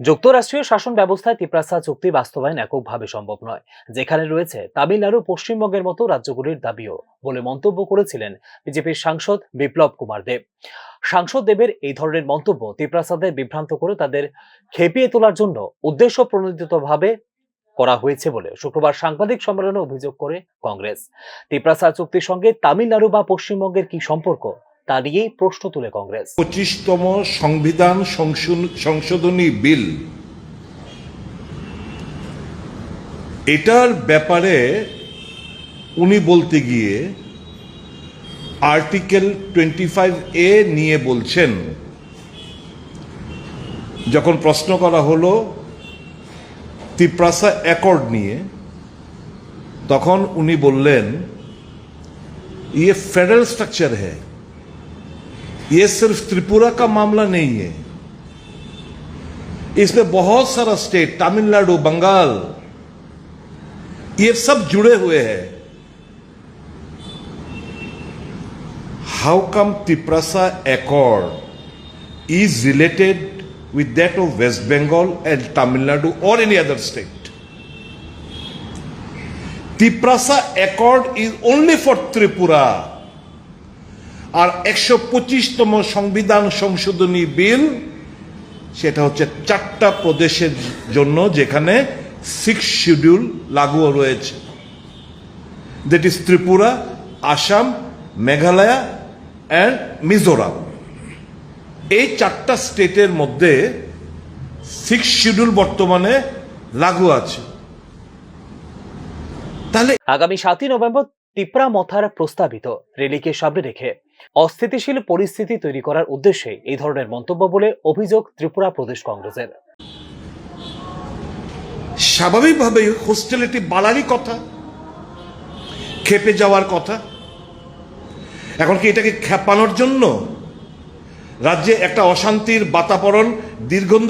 যুক্তরাষ্ট্রীয় শাসন ব্যবস্থায় তিপ্রাসা চুক্তি বাস্তবায়ন এককভাবে সম্ভব নয়, যেখানে রয়েছে তামিলনাড়ু পশ্চিমবঙ্গের মতো রাজ্যগুলির দাবিও বলে মন্তব্য করেছিলেন বিজেপির সাংসদ বিপ্লব কুমার দেব। সাংসদ দেবের এই ধরনের মন্তব্য তিপ্রাসাদের বিভ্রান্ত করে তাদের খেপিয়ে তোলার জন্য উদ্দেশ্য প্রণোদিতভাবে করা হয়েছে বলে শুক্রবার সাংবাদিক সম্মেলনে অভিযোগ করে কংগ্রেস। তিপ্রাসা চুক্তির সঙ্গে তামিলনাড়ু বা পশ্চিমবঙ্গের কি সম্পর্ক? তা নিয়েই প্রশ্ন তুলে কংগ্রেস। পঁচিশতম সংবিধান সংশোধনী বিল। এটার ব্যাপারে উনি বলতে গিয়ে আর্টিকেল টোয়েন্টি ফাইভ এ নিয়ে বলছেন, যখন প্রশ্ন করা হলো তিপ্রাসা অ্যাকর্ড নিয়ে, তখন উনি বললেন ইয়ে ফেডারেল স্ট্রাকচার হ্যাঁ ये सिर्फ़ त्रिपुरा का मामला नहीं है। इसमें बहुत सारा स्टेट तमिलनाडु, बंगाल, ये सब जुड़े हुए हैं। How come Tiprasa accord is related with that of West Bengal and Tamil Nadu और any other state Tiprasa accord is only for Tripura আর একশো পঁচিশতম সংবিধান সংশোধনী বিল, সেটা হচ্ছে চারটা প্রদেশের জন্য যেখানে সিক্স শিডিউল লাগু রয়েছে। That is Tripura, Assam, Meghalaya and Mizoram. এই চারটা স্টেটের মধ্যে সিক্স শিডিউল বর্তমানে লাগু আছে। তাহলে আগামী সাতই নভেম্বর তিপ্রা মথার প্রস্তাবিত। রেলিকে সামনে রেখে অস্থিতিশীল পরিস্থিতি তৈরি করার উদ্দেশ্যে এই ধরনের মন্তব্য বলে অভিযোগ ত্রিপুরা প্রদেশ কংগ্রেসের। স্বাভাবিকভাবে হোস্টেলিটি বাড়ারই কথা, খেপে যাওয়ার কথা। এখন কি এটাকে খেপানোর জন্য রাজ্যে একটা অশান্তির বাতাবরণ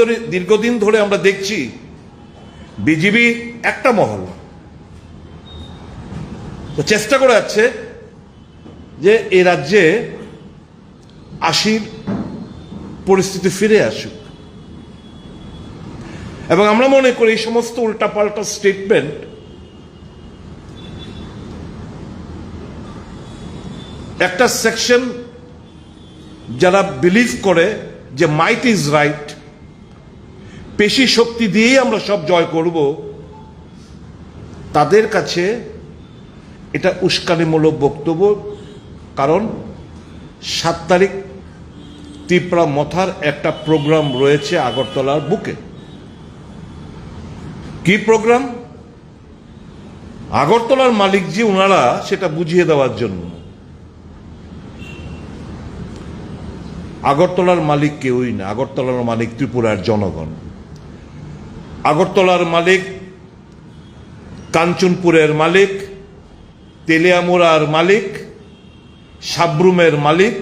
ধরে দীর্ঘদিন ধরে আমরা দেখছি? বিজিবি একটা মহল। চেষ্টা করে যাচ্ছে যে এই রাজ্যে আশির পরিস্থিতি ফিরে আসুক। এবং আমরা মনে করি এই সমস্ত উল্টাপাল্টা স্টেটমেন্ট একটা সেকশন যারা বিলিভ করে যে মাইট ইজ রাইট পেশি শক্তি দিয়েই আমরা সব জয় করব, তাদের কাছে এটা উস্কানিমূলক বক্তব্য কারণ সাত তারিখ তিপ্রা মথার একটা প্রোগ্রাম রয়েছে আগরতলার বুকে। কি প্রোগ্রাম? আগরতলার মালিক যে ওনারা সেটা বুঝিয়ে দেওয়ার জন্য। আগরতলার মালিক কেউই না, আগরতলার মালিক ত্রিপুরার জনগণ। আগরতলার মালিক, কাঞ্চনপুরের মালিক, তেলিয়ামুড়ার মালিক সাবরুমের মালিক,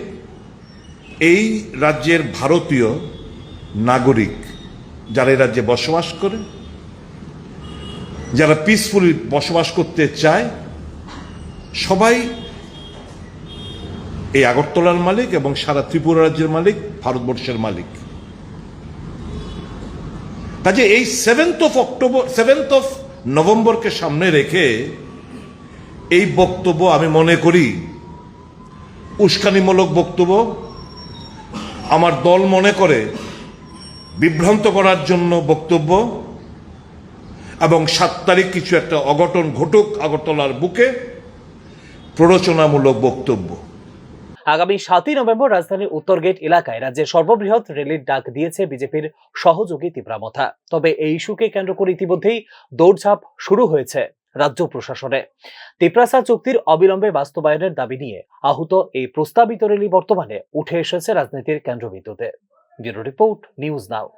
এই রাজ্যের ভারতীয় নাগরিক যারা এই রাজ্যে বসবাস করে, যারা পিসফুলি বসবাস করতে চায়, সবাই এই আগরতলার মালিক এবং সারা ত্রিপুরা রাজ্যের মালিক, ভারতবর্ষের মালিক। কাজে এই seventh of October seventh of নভেম্বরকে সামনে রেখে এই বক্তব্য আমি মনে করি উস্কানিমূলক বক্তব্য আমার দল মনে করে বিভ্রান্ত করার জন্য বক্তব্য এবং সাত তারিখ কিছু একটা অঘটন ঘটুক আগরতলার বুকে প্ররোচনামূলক বক্তব্য। আগামী সাতই নভেম্বর রাজধানীর উত্তর গেট এলাকায় রাজ্যের সর্ববৃহৎ র্যালির ডাক দিয়েছে বিজেপির সহযোগী তীব্রামথা। তবে এই ইস্যুকে কেন্দ্র করে ইতিমধ্যেই দৌড়ঝাঁপ শুরু হয়েছে। রাজ্য প্রশাসনে। তিপ্রাসা চুক্তির অবিলম্বে বাস্তবায়নের দাবি নিয়ে আহত এই প্রস্তাবিত রেলি বর্তমানে উঠে এসেছে রাজনীতির কেন্দ্রবিন্দুতে। Bureau report, news now.